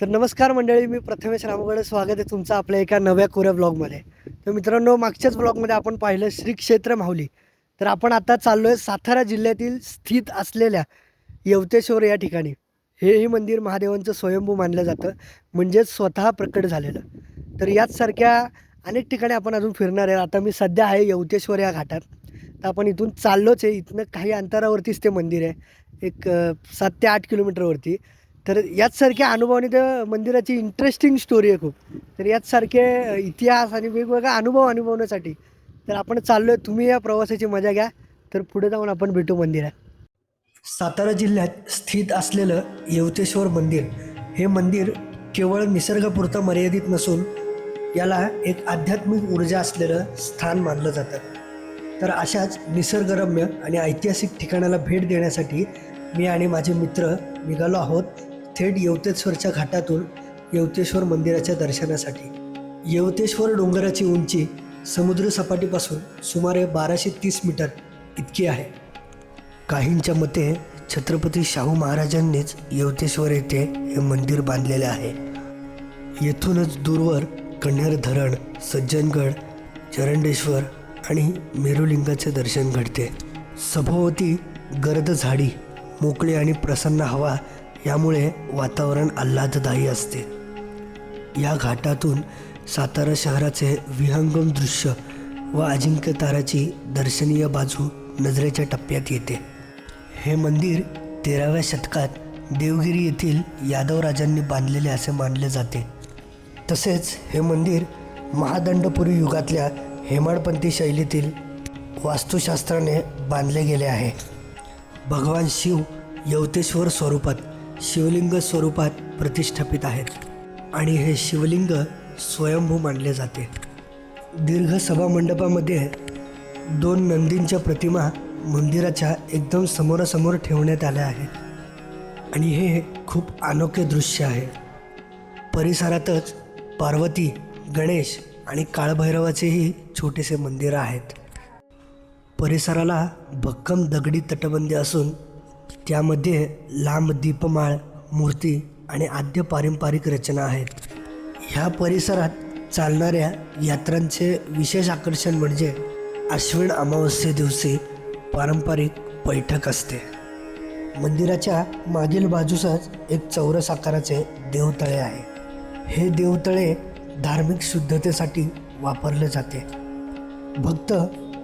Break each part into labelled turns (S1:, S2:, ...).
S1: तर नमस्कार मंडळी मी प्रथमेश रामगड. स्वागत आहे तुमचं आपल्या एका नव्या कोऱ्या ब्लॉगमध्ये तर मित्रांनो मागच्याच ब्लॉगमध्ये आपण पाहिलं श्री क्षेत्र माहुली तर आपण आता चाललो आहे सातारा जिल्ह्यातील स्थित असलेल्या यवतेश्वर या ठिकाणी. हेही मंदिर महादेवांचं स्वयंभू मानलं जातं. म्हणजेच स्वतः प्रकट झालेलं. तर याचसारख्या अनेक ठिकाणी आपण अजून फिरणार आहे. आता मी सध्या आहे यवतेश्वर या घाटात. तर आपण इथून चाललोच आहे. इथनं काही अंतरावरतीच ते मंदिर आहे. एक सात ते आठ किलोमीटरवरती. तर याचसारख्या अनुभवाने त्या मंदिराची इंटरेस्टिंग स्टोरी आहे खूप. तर याचसारखे इतिहास आणि वेगवेगळा अनुभव अनुभवण्यासाठी तर आपण चाललो आहे तुम्ही या प्रवासाची मजा घ्या. तर पुढे जाऊन आपण भेटू मंदिरात. सातारा जिल्ह्यात स्थित असलेलं येवतेश्वर मंदिर हे मंदिर केवळ निसर्गापुरतं मर्यादित नसून याला एक आध्यात्मिक ऊर्जा असलेलं स्थान मानलं जातं. तर अशाच निसर्गरम्य आणि ऐतिहासिक ठिकाणाला भेट देण्यासाठी मी आणि माझे मित्र निघालो आहोत. थेट यवतेश्वरच्या घाटातून यवतेश्वर मंदिराच्या दर्शनासाठी. यवतेश्वर डोंगराची उंची समुद्र सपाटीपासून सुमारे बाराशे तीस मीटर इतकी आहे. काहींच्या मते छत्रपती शाहू महाराजांनीच यवतेश्वर येथे हे मंदिर बांधलेले आहे. येथूनच दूरवर कण्हेर धरण सज्जनगड चरंडेश्वर आणि मेरुलिंगाचे दर्शन घडते. सभोवती गर्द झाडी मोकळी आणि प्रसन्न हवा यामुळे वातावरण आल्हाददायी असते. या घाटातून सातारा शहराचे विहंगम दृश्य व अजिंक्य ताराची दर्शनीय बाजू नजरेच्या टप्प्यात येते. हे मंदिर तेराव्या शतकात देवगिरी येथील यादव राजांनी बांधलेले असे मानले जाते. तसेच हे मंदिर महादंडपुरी युगातल्या हेमाडपंथी शैलीतील वास्तुशास्त्राने बांधले गेले आहे. भगवान शिव यवतेश्वर स्वरूपात शिवलिंग स्वरूपात प्रतिष्ठापित आहेत आणि हे शिवलिंग स्वयंभू मानले जाते. दीर्घ सभामंडपामध्ये दोन नंदींच्या प्रतिमा मंदिराच्या एकदम समोरासमोर ठेवण्यात आल्या आहेत. आणि हे खूप अनोखे दृश्य आहे. परिसरातच पार्वती गणेश आणि काळभैरवाचेही छोटेसे मंदिर आहेत. परिसराला भक्कम दगडी तटबंदी असून त्यामध्ये लांब दीपमाळ मूर्ती आणि आद्य पारंपरिक रचना आहेत. ह्या परिसरात चालणाऱ्या यात्रांचे विशेष आकर्षण म्हणजे आश्विन अमावस्ये दिवशी पारंपरिक बैठक असते. मंदिराच्या मागील बाजूसच एक चौरस आकाराचे देवतळे आहे. हे देवतळे धार्मिक शुद्धतेसाठी वापरले जाते. भक्त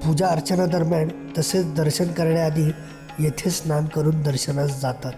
S1: पूजा अर्चना दरम्यान तसेच दर्शन करण्याआधी येथे स्नान करून दर्शनास जातात.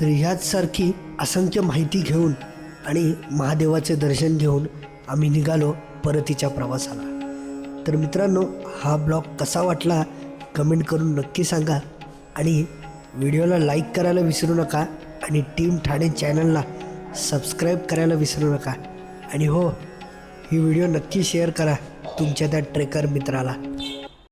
S1: तर ह्याचसारखी असंख्य माहिती घेऊन आणि महादेवाचे दर्शन घेऊन आम्ही निघालो परतीच्या प्रवासाला. तर मित्रांनो हा ब्लॉग कसा वाटला कमेंट करून नक्की सांगा आणि व्हिडिओला लाईक करायला विसरू नका आणि टीम ठाणे चॅनलला सबस्क्राईब करायला विसरू नका. आणि हो ही व्हिडिओ नक्की शेअर करा तुमच्या त्या ट्रेकर मित्राला.